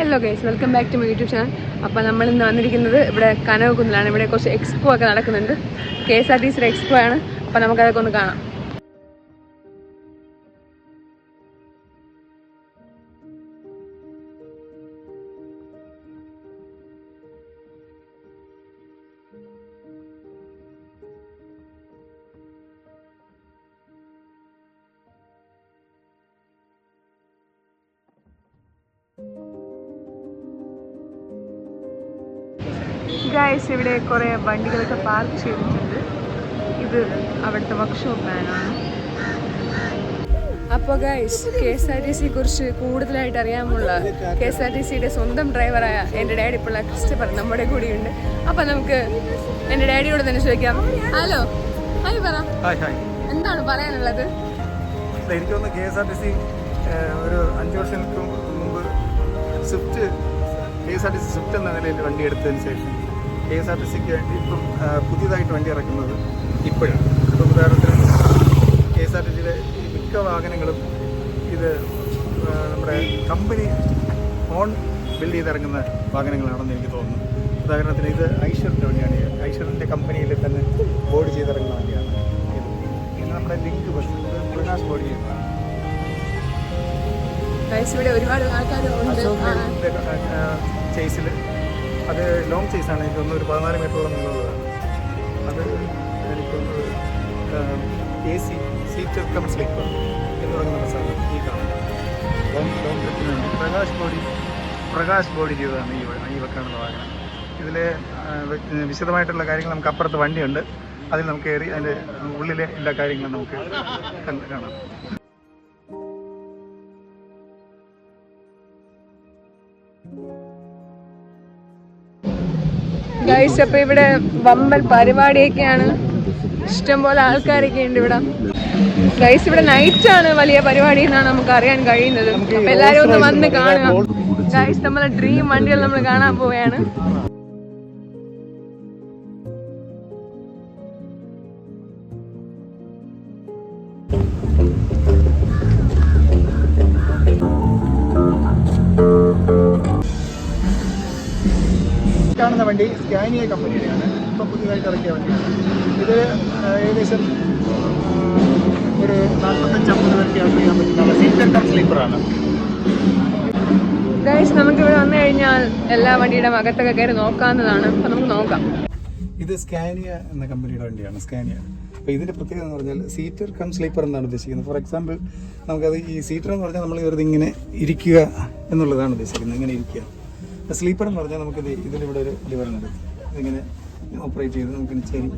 Hello guys welcome back to my YouTube channel. അപ്പോൾ നമ്മൾ ഇന്ന് വന്നിരിക്കുന്നത് ഇവിടെ കനവക്കുന്നിലാണ് ഇവിടെ കുറച്ച് എക്സ്പോ ഒക്കെ നടക്കുന്നുണ്ട്. കെ എസ് ആർ ടി സിയുടെ എക്സ്പോ ആണ്. അപ്പോൾ നമുക്കതൊക്കെ ഒന്ന് കാണാം. ഗൈസ് ഇവിടെ കുറേ വണ്ടികളൊക്കെ പാർക്ക് ചെയ്തിട്ടുണ്ട്. ഇത് അവിടുത്തെ വർക്ക്ഷോപ്പ് വാനാണ് അപ്പോൾ guys K S R T സിയെ കുറിച്ച് കൂടുതലായിട്ട് അറിയാമുള്ള കെ എസ് ആർ ടി സിയുടെ സ്വന്തം ഡ്രൈവറായ എന്റെ ഡാഡി ഇപ്പോൾ ക്രിസ്റ്റഫർ നമ്മുടെ കൂടെയുണ്ട്. അപ്പോൾ നമുക്ക് എന്റെ ഡാഡിയോട് തന്നെ ചോദിക്കാം. ഹലോ ഹായ് പറ. എന്താണ് പറയാനുള്ളത്? എനിക്ക് തോന്നുന്നു K S R T C ഒരു അഞ്ച് വർഷങ്ങൾക്ക് മുമ്പ് Swift K S R T C Swift എന്ന നിലയിൽ വണ്ടി എടുത്തതിന് ശേഷം കെ എസ് ആർ ടി സിക്ക് വേണ്ടി ഇപ്പം പുതിയതായിട്ട് വണ്ടി ഇറക്കുന്നത്. ഇപ്പോഴാണ് ഇപ്പം ഉദാഹരണത്തിന് കെ എസ് ആർ ടി സിയിലെ മിക്ക വാഹനങ്ങളും ഇത് നമ്മുടെ കമ്പനി ഓൺ ബിൽഡ് ചെയ്തിറങ്ങുന്ന വാഹനങ്ങളാണെന്ന് എനിക്ക് തോന്നുന്നു. ഉദാഹരണത്തിന് ഇത് ഐശ്വറിന്റെ വണ്ടിയാണ്. ഐശ്വറിന്റെ കമ്പനിയിൽ തന്നെ ബോർഡ് ചെയ്തിറങ്ങുന്ന വണ്ടിയാണ്. ഇത് ഇത് നമ്മുടെ ലിങ്ക് ബസ് പ്രകാശ് ബോർഡ് ചെയ്യുന്നതാണ് ഇവിടെ ഒരുപാട് ആൾക്കാർ. ചേസിൽ അത് ലോങ് ചേസാണ് എനിക്ക് തോന്നുന്നു ഒരു പതിനാല് മീറ്ററോളം നീളമുള്ളതാണ് അത് എനിക്ക് തോന്നുന്നു A C seat cum sleeper എന്ന് പറയുന്ന ബസ്സാണ് ഈ കാണുന്നത്. ലോങ് ലോങ് ട്രിപ്പിന് വേണ്ടി. പ്രകാശ് ബോഡി പ്രകാശ് ബോഡി ചെയ്തതാണ് ഈ വ- ഈ വെക്കാനുള്ള വാഹനം. ഇതിൽ വിശദമായിട്ടുള്ള കാര്യങ്ങൾ നമുക്ക് അപ്പുറത്ത് വണ്ടിയുണ്ട്. അതിൽ നമുക്ക് കയറി അതിന്റെ ഉള്ളിലെ എല്ലാ കാര്യങ്ങളും നമുക്ക് കാണാം. ഗൈസ് അപ്പൊ ഇവിടെ വമ്പൻ പരിപാടിയൊക്കെയാണ്. ഇഷ്ടംപോലെ ആൾക്കാരൊക്കെ ഉണ്ട് ഇവിടെ. ഗൈസ് ഇവിടെ നൈറ്റ് ആണ് വലിയ പരിപാടി എന്നാണ് നമുക്ക് അറിയാൻ കഴിയുന്നത്. എല്ലാരും ഒന്ന് വന്ന് കാണുക. ഗൈസ് നമ്മളെ ഡ്രീം വണ്ടികൾ നമ്മൾ കാണാൻ പോവുകയാണ്. കാണുന്ന വണ്ടി സ്കാനിയ കമ്പനിയുടെയാണ്. ഇപ്പം പുതിയതായിട്ട് ഇറക്കിയ വണ്ടിയാണ്. ഇത് ഏകദേശം ഒരു നാൽപ്പത്തഞ്ച് അമ്പത് പേർക്ക് യാത്ര ചെയ്യാൻ പറ്റുന്ന സീറ്റ് കം സ്ലീപ്പറാണ് ഗൈസ് നമുക്ക് ഇവിടെ വന്നു കഴിഞ്ഞാൽ എല്ലാ വണ്ടിയുടെ അകത്തൊക്കെ കയറി നോക്കാവുന്നതാണ്. അപ്പൊ നമുക്ക് നോക്കാം. ഇത് സ്കാനിയ എന്ന കമ്പനിയുടെ വണ്ടിയാണ് സ്കാനിയ. അപ്പോൾ ഇതിന്റെ പ്രത്യേകത എന്ന് പറഞ്ഞാൽ സീറ്റർ കം സ്ലീപ്പർ എന്നാണ് ഉദ്ദേശിക്കുന്നത്. ഫോർ എക്സാമ്പിൾ നമുക്കത് ഈ സീറ്റർ എന്ന് പറഞ്ഞാൽ നമ്മൾ വെറുതെ ഇങ്ങനെ ഇരിക്കുക എന്നുള്ളതാണ് ഉദ്ദേശിക്കുന്നത്. ഇങ്ങനെ ഇരിക്കുക. സ്ലീപ്പർ എന്ന് പറഞ്ഞാൽ നമുക്കിത് ഇവിടെ ഒരു ലിവർ ഉണ്ട്. ഇതിങ്ങനെ ഓപ്പറേറ്റ് ചെയ്ത് നമുക്കിങ്ങനെ ചെരി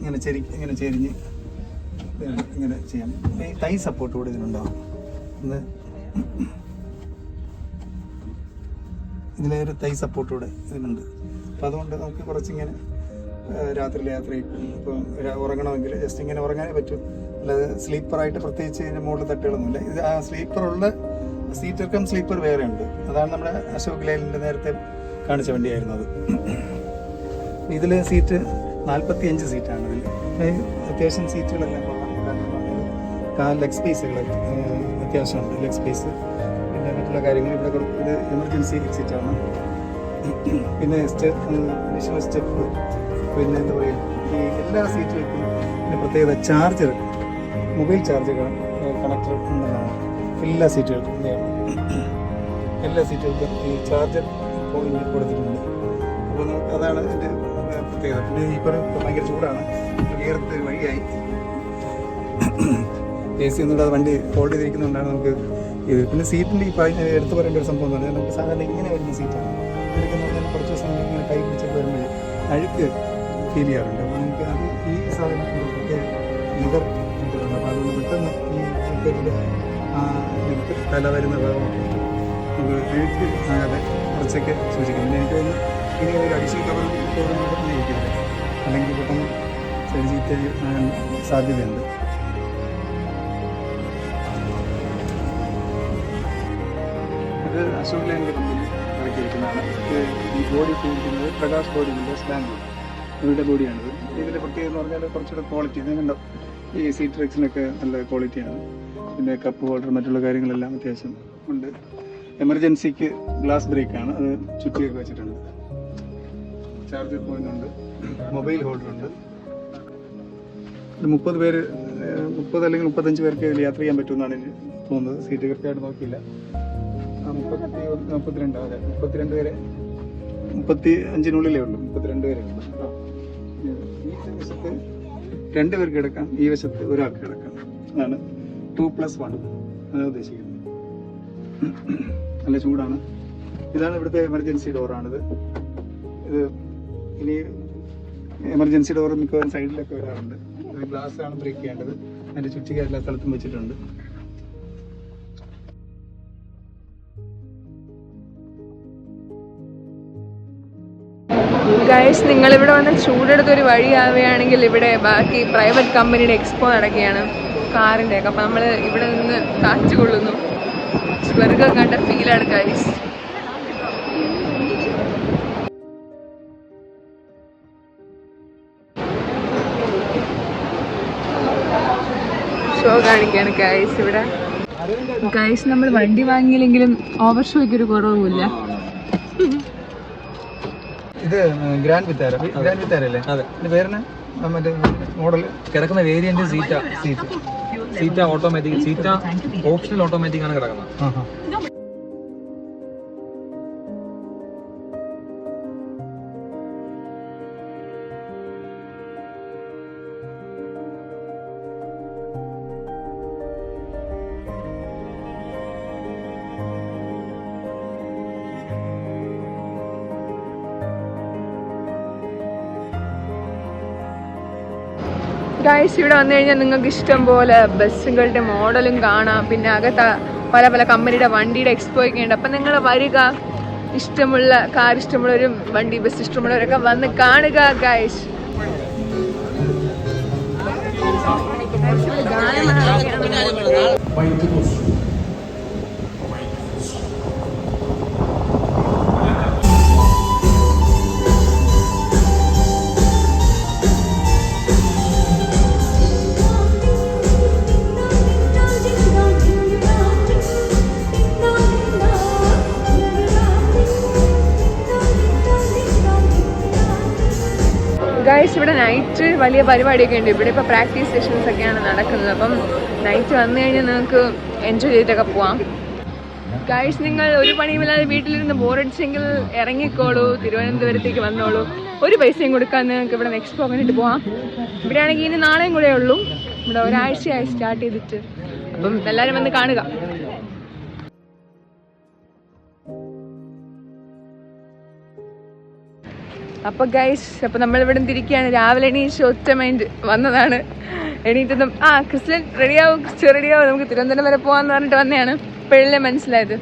ഇങ്ങനെ ചെരി ഇങ്ങനെ ചെരിഞ്ഞ് ഇങ്ങനെ ചെയ്യാം. ഈ തൈ സപ്പോർട്ട് കൂടെ ഇതിനുണ്ടാവും. ഇതിലെ ഒരു തൈ സപ്പോർട്ട് കൂടെ ഇതിനുണ്ട്. അപ്പോൾ അതുകൊണ്ട് നമുക്ക് കുറച്ചിങ്ങനെ രാത്രിയിൽ യാത്ര ഇപ്പം ഉറങ്ങണമെങ്കിൽ ജസ്റ്റ് ഇങ്ങനെ ഉറങ്ങാനേ പറ്റും. അല്ലാതെ സ്ലീപ്പറായിട്ട് പ്രത്യേകിച്ച് ഇതിന്റെ മുകളിൽ തട്ടുകളൊന്നുമില്ല. ഇത് ആ സ്ലീപ്പറുള്ള സീറ്റർ കം സ്ലീപ്പർ വേറെ ഉണ്ട് അതാണ് നമ്മുടെ അശോക് ലേലിന്റെ നേരത്തെ കാണിച്ച വണ്ടിയായിരുന്നു അത് ഇതിൽ സീറ്റ് നാൽപ്പത്തി അഞ്ച് സീറ്റാണ് ഇതിൽ അത്യാവശ്യം സീറ്റുകളെല്ലാം കൊള്ളാം. ലെഗ് സ്പേസുകൾ അത്യാവശ്യമുണ്ട്. ലെഗ് സ്പേസ് പിന്നെ മറ്റുള്ള കാര്യങ്ങൾ ഇവിടെ ഇത് എമർജൻസി സീറ്റാണ് പിന്നെ സ്റ്റെപ്പ് അഡീഷണൽ സ്റ്റെപ്പ്. പിന്നെ എന്താ പറയുക ഈ എല്ലാ സീറ്റുകൾക്കും പിന്നെ പ്രത്യേകത ചാർജർ മൊബൈൽ ചാർജർ കണക്ടർ ഉണ്ടെന്നാണ് എല്ലാ സീറ്റുകൾക്കും. എല്ലാ സീറ്റുകൾക്കും ഈ ചാർജർ പോയിന്റ് കൊടുത്തിട്ടുണ്ട്. അപ്പോൾ നമുക്ക് അതാണ് എന്റെ പ്രത്യേകത. പിന്നെ ഈ പറയും ഭയങ്കര ചൂടാണ്. ഉയർത്ത ഒരു വഴിയായി. എ സി ഒന്നുകൂടെ വണ്ടി ഹോൾഡ് ചെയ്തിരിക്കുന്നതുകൊണ്ടാണ് നമുക്ക് ഇത്. പിന്നെ സീറ്റിന്റെ ഈ പറയുന്ന എടുത്തു പറയേണ്ട ഒരു സംഭവം എന്ന് നമുക്ക് സാധാരണ ഇങ്ങനെ വരുന്ന സീറ്റാണ് ഇതൊക്കെ പറഞ്ഞാൽ കുറച്ച് ദിവസം ഇങ്ങനെ കൈ പിടിച്ചൊക്കെ വരുമ്പോൾ അഴുക്ക് ഫീൽ ചെയ്യാറുണ്ട്. അപ്പോൾ നമുക്ക് അത് ഈ സാധനം ഒരു പ്രത്യേക ലിവർ ഇട്ടിട്ടുണ്ട്. അപ്പോൾ അതുകൊണ്ട് പെട്ടെന്ന് ഈ തല വരുന്ന ഭാഗമാണ് നമുക്ക് കുറച്ചൊക്കെ സൂക്ഷിക്കാം പിന്നെ എനിക്ക് തോന്നുന്നു ഇനി ഒരു അഡീഷണൽ കവർ കവറും അല്ലെങ്കിൽ പെട്ടെന്ന് ആകാൻ സാധ്യതയുണ്ട്. ഇത് അശോക് ലേന്റെ കമ്പനി ഇറക്കിയിരിക്കുന്നതാണ് ഈ ബോഡി ചെയ്തിരിക്കുന്നത് പ്രകാശ് ബോഡിയുടെ സ്ലാങ് ഇവരുടെ ബോഡിയാണിത് ഇതിന്റെ പ്രത്യേകത എന്ന് പറഞ്ഞാൽ കുറച്ചുകൂടെ ക്വാളിറ്റി ഇത് കണ്ടോ? ഈ സീറ്റ് ട്രക്സിനൊക്കെ നല്ല ക്വാളിറ്റിയാണ് പിന്നെ കപ്പ് ഹോൾഡർ മറ്റുള്ള കാര്യങ്ങളെല്ലാം അത്യാവശ്യം ഉണ്ട്. എമർജൻസിക്ക് ഗ്ലാസ് ബ്രേക്കാണ് അത് ചുറ്റിയൊക്കെ വെച്ചിട്ടുണ്ട്. ചാർജർ പോയിന്റ് ഉണ്ട്. മൊബൈൽ ഹോൾഡർ ഉണ്ട്. ഒരു മുപ്പത് പേര് മുപ്പത് അല്ലെങ്കിൽ മുപ്പത്തഞ്ച് പേർക്ക് യാത്ര ചെയ്യാൻ പറ്റുമെന്നാണ് എനിക്ക് തോന്നുന്നത്. സീറ്റ് കൃത്യമായിട്ട് നോക്കിയില്ല. മുപ്പത്തി മുപ്പത്തിരണ്ട് അതെ മുപ്പത്തിരണ്ട് പേരെ. മുപ്പത്തി അഞ്ചിനുള്ളിലേ ഉള്ളൂ. മുപ്പത്തിരണ്ട് പേരെ. ഈ വശത്ത് രണ്ട് പേർക്ക് കിടക്കാം. ഈ വശത്ത് ഒരാൾക്ക് കിടക്കാം. അതാണ് ടു പ്ലസ് വൺ ഉദ്ദേശിക്കുന്നത് നല്ല ചൂടാണ്. ഇതാണ് ഇവിടുത്തെ എമർജൻസി ഡോറാണിത് ഇത് ഇനി എമർജൻസി ഡോർ മിക്കവാറും സൈഡിലൊക്കെ വരാറുണ്ട്. ഇത് ഗ്ലാസ് ആണ് ബ്രേക്ക് ചെയ്യേണ്ടത്. അതിന്റെ ചുറ്റിക എല്ലാ സ്ഥലത്തും വെച്ചിട്ടുണ്ട്. ഗൈസ് നിങ്ങളിവിടെ വന്ന് ചൂടെടുത്തൊരു വഴിയാവുകയാണെങ്കിൽ ഇവിടെ ബാക്കി പ്രൈവറ്റ് കമ്പനിയുടെ എക്സ്പോ നടക്കുകയാണ്. കാറിന്റെ ഒക്കെ അപ്പം നമ്മൾ ഇവിടെ നിന്ന് കാറ്റ് കൊള്ളുന്നു. സ്വർഗം കണ്ട ഫീലാണ് ഗൈസ് ഷോ കാണിക്കാണ് ഗൈസ് ഇവിടെ. ഗൈസ് നമ്മൾ വണ്ടി വാങ്ങിയില്ലെങ്കിലും ഓവർ ഷോയ്ക്ക് ഒരു കുറവുമില്ല. ഇത് ഗ്രാൻഡ് വിത്താര ഗ്രാൻഡ് വിത്താരല്ലേ അതെ. പേരിന് മറ്റേ മോഡൽ കിടക്കുന്ന variant Zeta Zeta Zeta automatic Zeta optional automatic ആണ് കിടക്കുന്നത്. ഗായ്സ് ഇവിടെ വന്നു കഴിഞ്ഞാൽ നിങ്ങൾക്ക് ഇഷ്ടം പോലെ ബസ്സുകളുടെ മോഡലും കാണാം. പിന്നെ അകത്ത് പല പല കമ്പനിയുടെ വണ്ടിയുടെ എക്സ്പോ ഒക്കെ ഉണ്ട്. അപ്പം നിങ്ങൾ വരിക. ഇഷ്ടമുള്ള കാർ ഇഷ്ടമുള്ളവരും വണ്ടി ബസ് ഇഷ്ടമുള്ളവരൊക്കെ വന്ന് കാണുക ഗായ്സ് ഗായ്സ് നൈറ്റ് വലിയ പരിപാടിയൊക്കെ ഉണ്ട്. ഇവിടെ ഇപ്പോൾ പ്രാക്ടീസ് സെഷൻസ് ഒക്കെയാണ് നടക്കുന്നത്. അപ്പം നൈറ്റ് വന്നു കഴിഞ്ഞാൽ നിങ്ങൾക്ക് എൻജോയ് ചെയ്തിട്ടൊക്കെ പോവാം. കാഴ്ച നിങ്ങൾ ഒരു പണിയുമില്ലാതെ വീട്ടിലിരുന്ന് ബോറടിച്ചെങ്കിൽ ഇറങ്ങിക്കോളൂ. തിരുവനന്തപുരത്തേക്ക് വന്നോളൂ. ഒരു പൈസയും കൊടുക്കാൻ നിങ്ങൾക്ക് ഇവിടെ എക്സ്പോ കണ്ടിട്ട് പോവാം. ഇവിടെയാണെങ്കിൽ ഇനി നാളെയും കൂടെ ഉള്ളൂ. ഇവിടെ ഒരാഴ്ചയായി സ്റ്റാർട്ട് ചെയ്തിട്ട്. അപ്പം എല്ലാവരും വന്ന് കാണുക. അപ്പൊ ഗൈസ് അപ്പൊ നമ്മൾ ഇവിടെ തിരിക്കുകയാണ് രാവിലെ എണീച്ച് ഒറ്റ മൈൻഡ് വന്നതാണ്. എണീറ്റതും ആ ക്രിസ്ത്യൻ റെഡിയാവും ക്രിസ്ത്യൻ റെഡിയാവും. നമുക്ക് തിരുവനന്തപുരം വരെ പോവാന്ന് പറഞ്ഞിട്ട് വന്നതാണ്. ഇപ്പോഴല്ലേ മനസ്സിലായത്?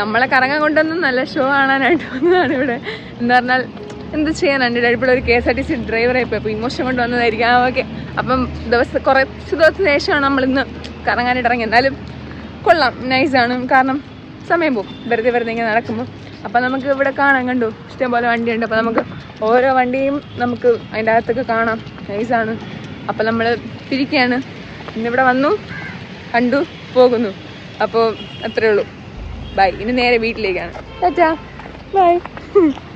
നമ്മളെ കറങ്ങാൻ കൊണ്ടൊന്നും നല്ല ഷോ കാണാനായിട്ട് വന്നതാണ് ഇവിടെ. എന്ന് പറഞ്ഞാൽ എന്ത് ചെയ്യാനാണ് ഇപ്പോൾ ഒരു K S R T C ഡ്രൈവറായി പോയി. അപ്പോൾ ഇമോഷൻ കൊണ്ട് വന്നതായിരിക്കും. ആ ഓക്കെ അപ്പം ദിവസം കുറച്ച് ദിവസത്തിന് ശേഷമാണ് നമ്മളിന്ന് കറങ്ങാനായിട്ട് ഇറങ്ങി എന്നാലും കൊള്ളാം. നൈസാണ് കാരണം സമയം പോകും വെറുതെ വെറുതെ ഇങ്ങനെ നടക്കുമ്പോൾ അപ്പം നമുക്ക് ഇവിടെ കാണാം കണ്ടു. ഇഷ്ടംപോലെ വണ്ടിയുണ്ട്. അപ്പോൾ നമുക്ക് ഓരോ വണ്ടിയും നമുക്ക് അതിന്റെ അകത്തൊക്കെ കാണാം. നൈസാണ് അപ്പം നമ്മൾ തിരിക്കുകയാണ് ഇന്നിവിടെ വന്നു. കണ്ടു. പോകുന്നു. അപ്പോൾ അത്രേ ഉള്ളൂ. ബൈ ഇനി നേരെ വീട്ടിലേക്കാണ്. Tata bye